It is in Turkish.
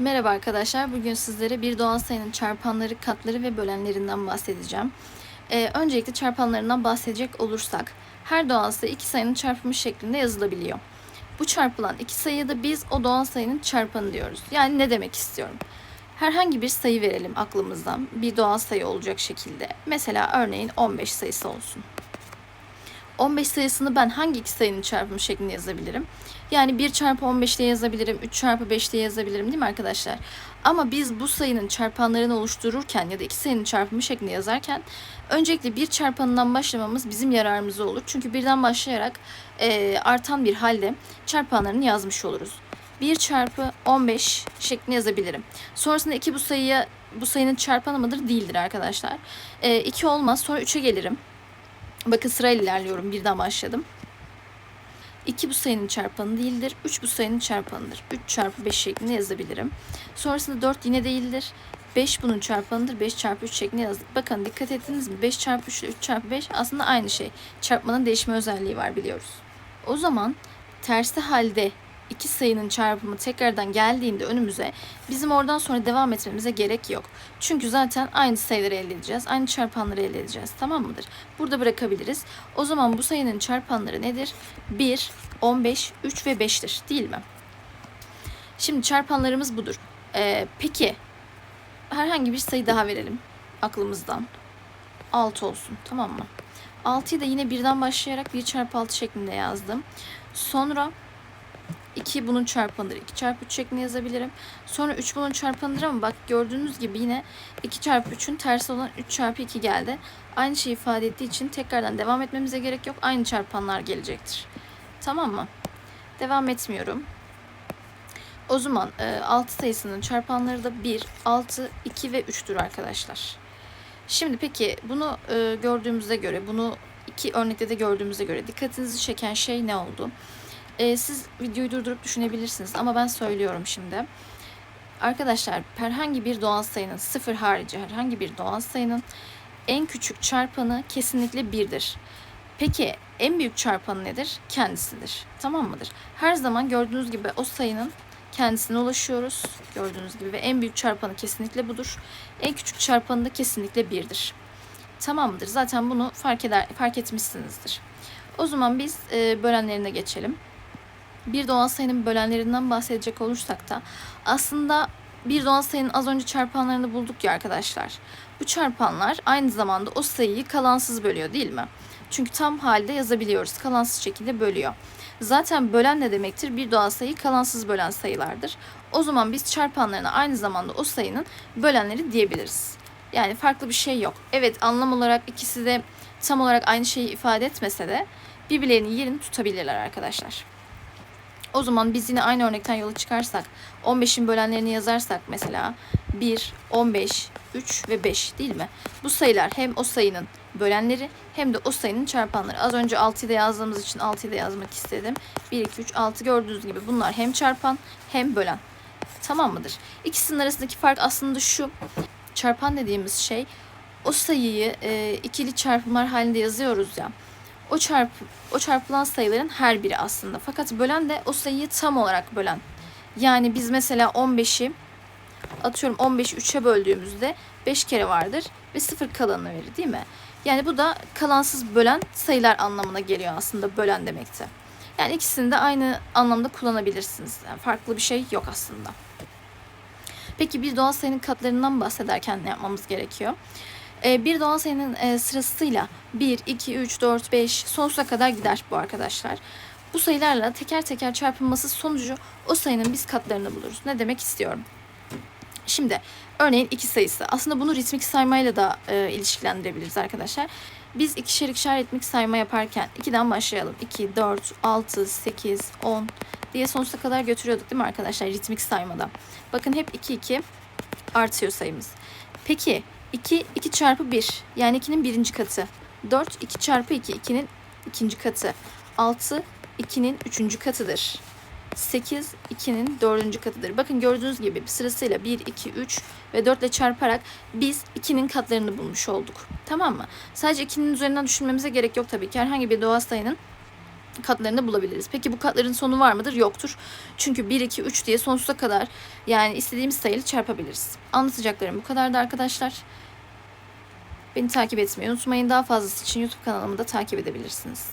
Merhaba arkadaşlar. Bugün sizlere bir doğal sayının çarpanları, katları ve bölenlerinden bahsedeceğim. Ee, öncelikle çarpanlarından bahsedecek olursak, her doğal sayı iki sayının çarpımı şeklinde yazılabiliyor. Bu çarpılan iki sayıya da biz o doğal sayının çarpanı diyoruz. Yani ne demek istiyorum? Herhangi bir sayı verelim aklımızdan. Bir doğal sayı olacak şekilde. Mesela örneğin 15 sayısı olsun. 15 sayısını ben hangi iki sayının çarpımı şeklinde yazabilirim? Yani 1 çarpı 15 diye yazabilirim, 3 çarpı 5 diye yazabilirim değil mi arkadaşlar? Ama biz bu sayının çarpanlarını oluştururken ya da iki sayının çarpımı şeklinde yazarken öncelikle bir çarpanından başlamamız bizim yararımıza olur. Çünkü birden başlayarak e, artan bir halde çarpanlarını yazmış oluruz. 1 çarpı 15 şeklinde yazabilirim. Sonrasında 2 bu sayıya bu sayının çarpanı mıdır? Değildir arkadaşlar. E, 2 olmaz. Sonra 3'e gelirim. Bakın sırayla ilerliyorum. Birden başladım. 2 bu sayının çarpanı değildir. 3 bu sayının çarpanıdır. 3 çarpı 5 şeklinde yazabilirim. Sonrasında 4 yine değildir. 5 bunun çarpanıdır. 5 çarpı 3 şeklinde yazdık. Bakın dikkat ettiniz mi? 5 çarpı 3 ile 3 çarpı 5 aslında aynı şey. Çarpmanın değişme özelliği var biliyoruz. O zaman tersi halde iki sayının çarpımı tekrardan geldiğinde önümüze bizim oradan sonra devam etmemize gerek yok. Çünkü zaten aynı sayıları elde edeceğiz. Aynı çarpanları elde edeceğiz. Tamam mıdır? Burada bırakabiliriz. O zaman bu sayının çarpanları nedir? 1, 15, 3 ve 5'tir değil mi? Şimdi çarpanlarımız budur. Ee, peki herhangi bir sayı daha verelim aklımızdan. 6 olsun tamam mı? 6'yı da yine birden başlayarak 1 çarpı 6 şeklinde yazdım. Sonra 2 bunun çarpanıdır. 2 çarpı 3 şeklinde yazabilirim. Sonra 3 bunun çarpanıdır ama bak gördüğünüz gibi yine 2 çarpı 3'ün tersi olan 3 çarpı 2 geldi. Aynı şeyi ifade ettiği için tekrardan devam etmemize gerek yok. Aynı çarpanlar gelecektir. Tamam mı? Devam etmiyorum. O zaman e, 6 sayısının çarpanları da 1, 6, 2 ve 3'tür arkadaşlar. Şimdi peki bunu e, gördüğümüze göre, bunu iki örnekte de gördüğümüze göre dikkatinizi çeken şey ne oldu? E, siz videoyu durdurup düşünebilirsiniz ama ben söylüyorum şimdi. Arkadaşlar herhangi bir doğal sayının sıfır harici herhangi bir doğal sayının en küçük çarpanı kesinlikle birdir. Peki en büyük çarpanı nedir? Kendisidir. Tamam mıdır? Her zaman gördüğünüz gibi o sayının kendisine ulaşıyoruz. Gördüğünüz gibi ve en büyük çarpanı kesinlikle budur. En küçük çarpanı da kesinlikle birdir. Tamam mıdır? Zaten bunu fark eder fark etmişsinizdir. O zaman biz e, bölenlerine geçelim. Bir doğal sayının bölenlerinden bahsedecek olursak da aslında bir doğal sayının az önce çarpanlarını bulduk ya arkadaşlar. Bu çarpanlar aynı zamanda o sayıyı kalansız bölüyor değil mi? Çünkü tam halde yazabiliyoruz. Kalansız şekilde bölüyor. Zaten bölen ne demektir? Bir doğal sayı kalansız bölen sayılardır. O zaman biz çarpanlarına aynı zamanda o sayının bölenleri diyebiliriz. Yani farklı bir şey yok. Evet anlam olarak ikisi de tam olarak aynı şeyi ifade etmese de birbirlerinin yerini tutabilirler arkadaşlar. O zaman biz yine aynı örnekten yola çıkarsak 15'in bölenlerini yazarsak mesela 1, 15, 3 ve 5 değil mi? Bu sayılar hem o sayının bölenleri hem de o sayının çarpanları. Az önce 6'yı da yazdığımız için 6'yı da yazmak istedim. 1, 2, 3, 6 gördüğünüz gibi bunlar hem çarpan hem bölen. Tamam mıdır? İkisinin arasındaki fark aslında şu. Çarpan dediğimiz şey o sayıyı e, ikili çarpımlar halinde yazıyoruz ya o çarp o çarpılan sayıların her biri aslında. Fakat bölen de o sayıyı tam olarak bölen. Yani biz mesela 15'i atıyorum 15'i 3'e böldüğümüzde 5 kere vardır ve 0 kalanını verir değil mi? Yani bu da kalansız bölen sayılar anlamına geliyor aslında bölen demekti. Yani ikisini de aynı anlamda kullanabilirsiniz. Yani farklı bir şey yok aslında. Peki bir doğal sayının katlarından bahsederken ne yapmamız gerekiyor? Ee, bir doğal sayının e, sırasıyla 1, 2, 3, 4, 5 sonsuza kadar gider bu arkadaşlar. Bu sayılarla teker teker çarpılması sonucu o sayının biz katlarını buluruz. Ne demek istiyorum? Şimdi örneğin iki sayısı. Aslında bunu ritmik saymayla da e, ilişkilendirebiliriz arkadaşlar. Biz ikişer ikişer ritmik sayma yaparken 2'den başlayalım. 2, 4, 6, 8, 10 diye sonsuza kadar götürüyorduk değil mi arkadaşlar ritmik saymada? Bakın hep 2, 2 artıyor sayımız. Peki 2, 2 çarpı 1 yani 2'nin birinci katı. 4, 2 çarpı 2, 2'nin ikinci katı. 6, 2'nin üçüncü katıdır. 8, 2'nin dördüncü katıdır. Bakın gördüğünüz gibi sırasıyla 1, 2, 3 ve 4 ile çarparak biz 2'nin katlarını bulmuş olduk. Tamam mı? Sadece 2'nin üzerinden düşünmemize gerek yok tabii ki. Herhangi bir doğal sayının katlarını bulabiliriz. Peki bu katların sonu var mıdır? Yoktur. Çünkü 1, 2, 3 diye sonsuza kadar yani istediğimiz sayıyla çarpabiliriz. Anlatacaklarım bu kadardı arkadaşlar. Beni takip etmeyi unutmayın. Daha fazlası için YouTube kanalımı da takip edebilirsiniz.